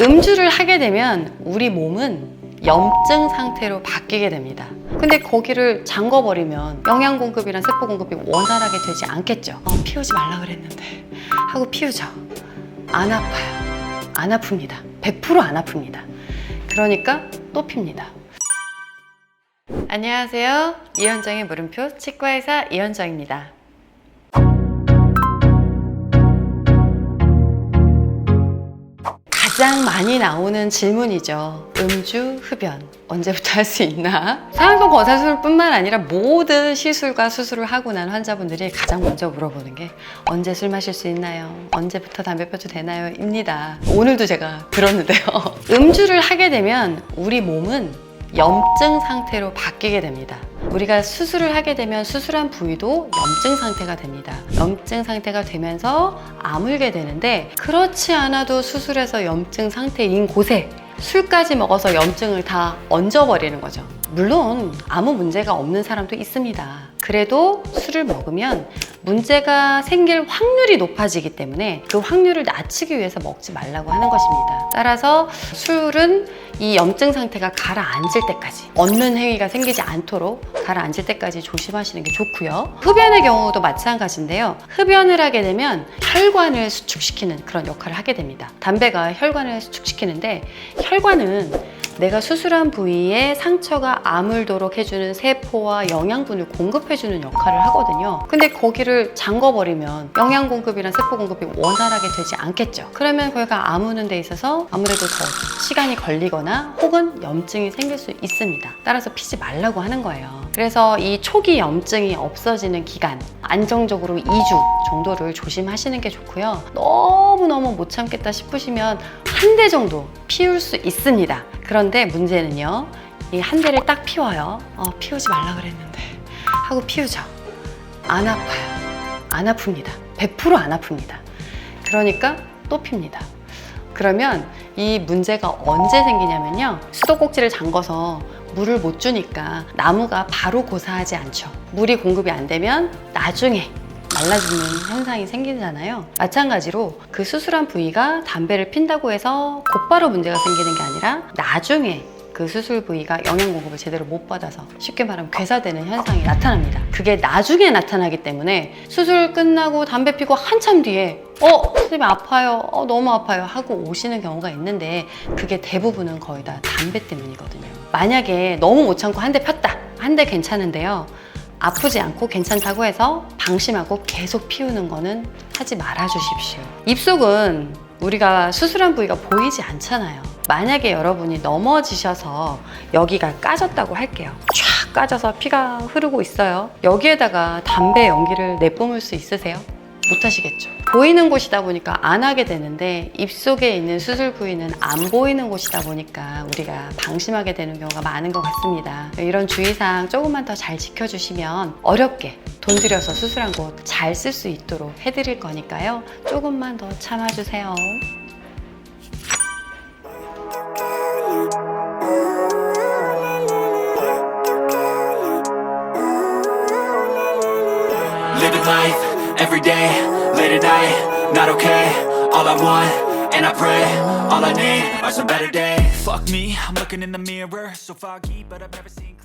음주를 하게 되면 우리 몸은 염증 상태로 바뀌게 됩니다. 근데 거기를 잠궈버리면 영양 공급이랑 세포 공급이 원활하게 되지 않겠죠. 어, 피우지 말라 그랬는데 하고 피우죠. 안 아파요. 안 아픕니다. 100%안 아픕니다. 그러니까 또 핍니다. 안녕하세요. 이현정의 물음표 치과의사 이현정입니다. 가장 많이 나오는 질문이죠. 음주, 흡연. 언제부터 할 수 있나? 상안검 검사술뿐만 아니라 모든 시술과 수술을 하고 난 환자분들이 가장 먼저 물어보는 게 언제 술 마실 수 있나요? 언제부터 담배 펴도 되나요? 입니다. 오늘도 제가 들었는데요. 음주를 하게 되면 우리 몸은 염증 상태로 바뀌게 됩니다. 우리가 수술을 하게 되면 수술한 부위도 염증 상태가 됩니다. 염증 상태가 되면서 아물게 되는데 그렇지 않아도 수술해서 염증 상태인 곳에 술까지 먹어서 염증을 다 얹어버리는 거죠. 물론 아무 문제가 없는 사람도 있습니다. 그래도 술을 먹으면 문제가 생길 확률이 높아지기 때문에 그 확률을 낮추기 위해서 먹지 말라고 하는 것입니다. 따라서 술은 이 염증 상태가 가라앉을 때까지 얻는 행위가 생기지 않도록 가라앉을 때까지 조심하시는 게 좋고요. 흡연의 경우도 마찬가지인데요. 흡연을 하게 되면 혈관을 수축시키는 그런 역할을 하게 됩니다. 담배가 혈관을 수축시키는데 혈관은 내가 수술한 부위에 상처가 아물도록 해주는 세포와 영양분을 공급해주는 역할을 하거든요. 근데 거기를 잠궈버리면 영양 공급이랑 세포 공급이 원활하게 되지 않겠죠. 그러면 거기가 아무는 데 있어서 아무래도 더 시간이 걸리거나 혹은 염증이 생길 수 있습니다. 따라서 피지 말라고 하는 거예요. 그래서 이 초기 염증이 없어지는 기간, 안정적으로 2주 정도를 조심하시는 게 좋고요. 너무너무 못 참겠다 싶으시면 한 대 정도 피울 수 있습니다. 그런데 문제는요. 이 한 대를 딱 피워요. 어, 피우지 말라 그랬는데. 하고 피우죠. 안 아파요. 안 아픕니다. 100%안 아픕니다. 그러니까 또 핍니다. 그러면 이 문제가 언제 생기냐면요. 수도꼭지를 잠궈서 물을 못 주니까 나무가 바로 고사하지 않죠. 물이 공급이 안 되면 나중에 말라지는 현상이 생기잖아요. 마찬가지로 그 수술한 부위가 담배를 핀다고 해서 곧바로 문제가 생기는 게 아니라 나중에 그 수술 부위가 영양 공급을 제대로 못 받아서 쉽게 말하면 괴사되는 현상이 나타납니다. 그게 나중에 나타나기 때문에 수술 끝나고 담배 피고 한참 뒤에 어 선생님 아파요 어 너무 아파요 하고 오시는 경우가 있는데 그게 대부분은 거의 다 담배 때문이거든요. 만약에 너무 못 참고 한 대 폈다 한 대 괜찮은데요. 아프지 않고 괜찮다고 해서 방심하고 계속 피우는 거는 하지 말아 주십시오. 입속은 우리가 수술한 부위가 보이지 않잖아요. 만약에 여러분이 넘어지셔서 여기가 까졌다고 할게요. 쫙 까져서 피가 흐르고 있어요. 여기에다가 담배 연기를 내뿜을 수 있으세요? 못 하시겠죠. 보이는 곳이다 보니까 안 하게 되는데 입속에 있는 수술 부위는 안 보이는 곳이다 보니까 우리가 방심하게 되는 경우가 많은 것 같습니다. 이런 주의사항 조금만 더 잘 지켜주시면 어렵게 돈 들여서 수술한 곳 잘 쓸 수 있도록 해드릴 거니까요. 조금만 더 참아주세요. Life every day, late at night, not okay. All I want, and I pray, all I need are some better days. Fuck me, I'm looking in the mirror, so foggy, but I've never seen clear.